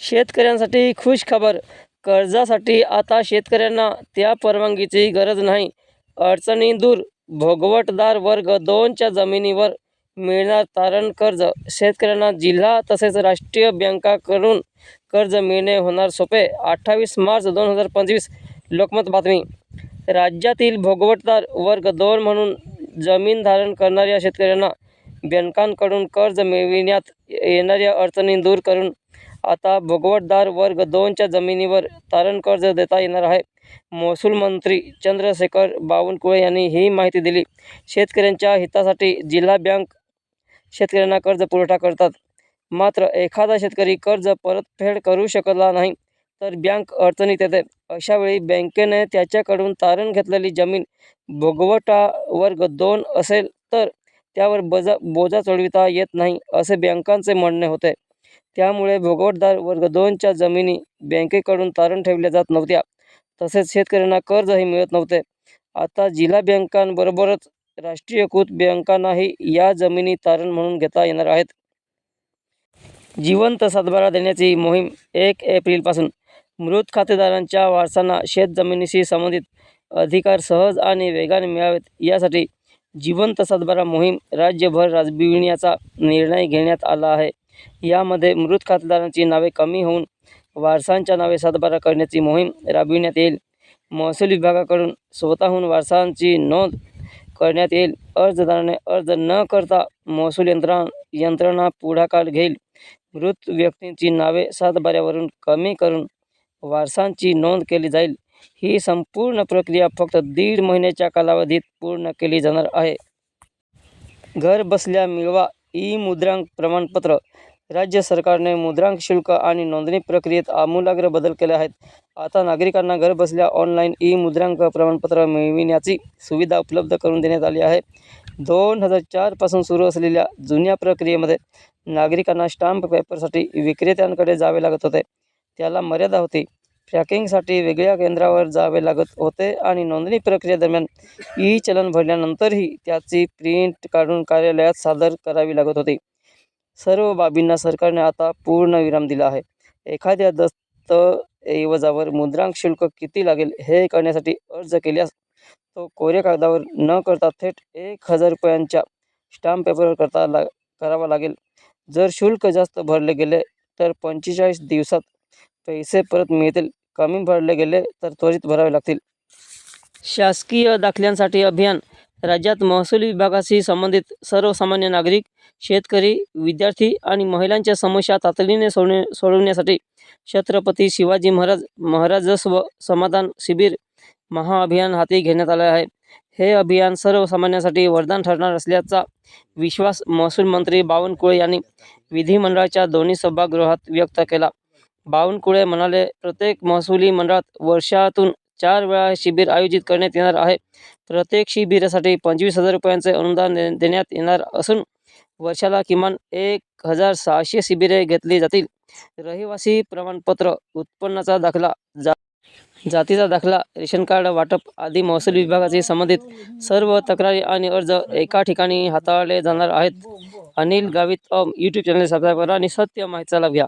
शेतकऱ्यांसाठी खुश खबर. कर्जासाठी आता शेतकऱ्यांना त्या परवानगीची गरज नाही. अडचणी दूर. भोगवटदार वर्ग दोनच्या जमिनीवर मिळणार तारण कर्ज. शेतकऱ्यांना जिल्हा तसेच राष्ट्रीय बँकाकडून कर्ज मिळणे होणार सोपे. अठ्ठावीस मार्च दोन हजार पंचवीस. लोकमत बातमी. राज्यातील भोगवटदार वर्ग दोन म्हणून जमीन धारण करणाऱ्या शेतकऱ्यांना बँकांकडून कर्ज मिळविण्यात येणाऱ्या अडचणी दूर करून आता भोगवटदार वर्ग दोनच्या जमिनीवर तारण कर्ज देता येणार आहे. महसूल मंत्री चंद्रशेखर बावनकुळे यांनी ही माहिती दिली. शेतकऱ्यांच्या हितासाठी जिल्हा बँक शेतकऱ्यांना कर्ज पुरवठा करतात. मात्र एखादा शेतकरी कर्ज परतफेड करू शकला नाही तर बँक अडचणीत येते. अशावेळी बँकेने त्याच्याकडून तारण घेतलेली जमीन भोगवटा वर्ग दोन असेल तर त्यावर बजा बोजा चढविता येत नाही असे बँकांचे म्हणणे होते. त्यामुळे भोगवटदार वर्ग दोनच्या जमिनी बँकेकडून तारण ठेवल्या जात नव्हत्या. तसेच शेतकऱ्यांना कर्जही मिळत नव्हते. आता जिल्हा बँकांबरोबरच राष्ट्रीयकृत बँकांनाही या जमिनी तारण म्हणून घेता येणार आहेत. जिवंत सातबारा देण्याची मोहीम एक एप्रिलपासून मृत खातेदारांच्या वारसांना शेतजमिनीशी संबंधित अधिकार सहज आणि वेगाने मिळावेत यासाठी जिवंत सातबारा मोहीम राज्यभर राबविण्याचा निर्णय घेण्यात आला आहे. यामध्ये मृत खातेदारांची नावे कमी होऊन वारसांच्या नावे सातबारा करण्याची मोहीम राबविण्यात येईल. महसूल विभागाकडून स्वतःहून वारसांची नोंद करण्यात येईल. अर्जदाराने अर्ज न करता महसूल यंत्रणा यंत्रणा पुढाकार घेईल. मृत व्यक्तींची नावे सातबाऱ्यावरून कमी करून वारसांची नोंद केली जाईल. ही संपूर्ण प्रक्रिया फक्त दीड महिन्याच्या कालावधीत पूर्ण केली जाणार आहे. घर बसल्या मिळवा ई मुद्रांक प्रमाणपत्र राज्य सरकारने मुद्रांक शुल्क आणि नोंदणी प्रक्रियेत आमूलाग्र बदल केले आहेत. आता नागरिकांना घरबसल्या ऑनलाईन ई मुद्रांक प्रमाणपत्र मिळविण्याची सुविधा उपलब्ध करून देण्यात आली आहे. दोन हजार चारपासून सुरू असलेल्या जुन्या प्रक्रियेमध्ये नागरिकांना स्टाम्प पेपरसाठी विक्रेत्यांकडे जावे लागत होते. त्याला मर्यादा होती. ट्रॅकिंगसाठी वेगळ्या केंद्रावर जावे लागत होते आणि नोंदणी प्रक्रियेदरम्यान ई चलन भरल्यानंतरही त्याची प्रिंट काढून कार्यालयात सादर करावी लागत होती. सर्व बाबींना सरकारने आता पूर्णविराम दिला आहे. एखाद्या दस्तऐवजावर मुद्रांक शुल्क किती लागेल हे करण्यासाठी अर्ज केल्यास तो कोऱ्या कागदावर न करता थेट एक हजार रुपयांच्या स्टॅम्प पेपरवर करता ला करावा लागेल. जर शुल्क जास्त भरले गेले तर पंचेचाळीस दिवसात पैसे परत मिळतील. कमी भरले गेले तर त्वरित भरावे लागतील. शासकीय दाखल्यांसाठी अभियान राज्यात महसूल विभागाशी संबंधित सर्वसामान्य नागरिक शेतकरी विद्यार्थी आणि महिलांच्या समस्या तातडीने सोडणे सोडवण्यासाठी छत्रपती शिवाजी महाराज महाराजस्व समाधान शिबिर महाअभियान हाती घेण्यात आले आहे. हे अभियान सर्वसामान्यांसाठी वरदान ठरणार असल्याचा विश्वास महसूल मंत्री बावनकुळे यांनी विधिमंडळाच्या दोन्ही सभागृहात व्यक्त केला. बावनकुळे म्हणाले प्रत्येक महसुली मंडळात वर्षातून चार वेळा शिबिर आयोजित करण्यात येणार आहे. प्रत्येक शिबिरासाठी पंचवीस हजार रुपयांचे अनुदान दे देण्यात येणार असून वर्षाला किमान एक हजार सहाशे शिबिरे घेतली जातील. रहिवासी प्रमाणपत्र उत्पन्नाचा दाखला जा जातीचा दाखला रेशन कार्ड वाटप आदी महसूल विभागाशी संबंधित सर्व तक्रारी आणि अर्ज एका ठिकाणी हाताळले जाणार आहेत. Anil Gavit YouTube channel subscribe करा आणि सत्य माहितीचा लाभ घ्या.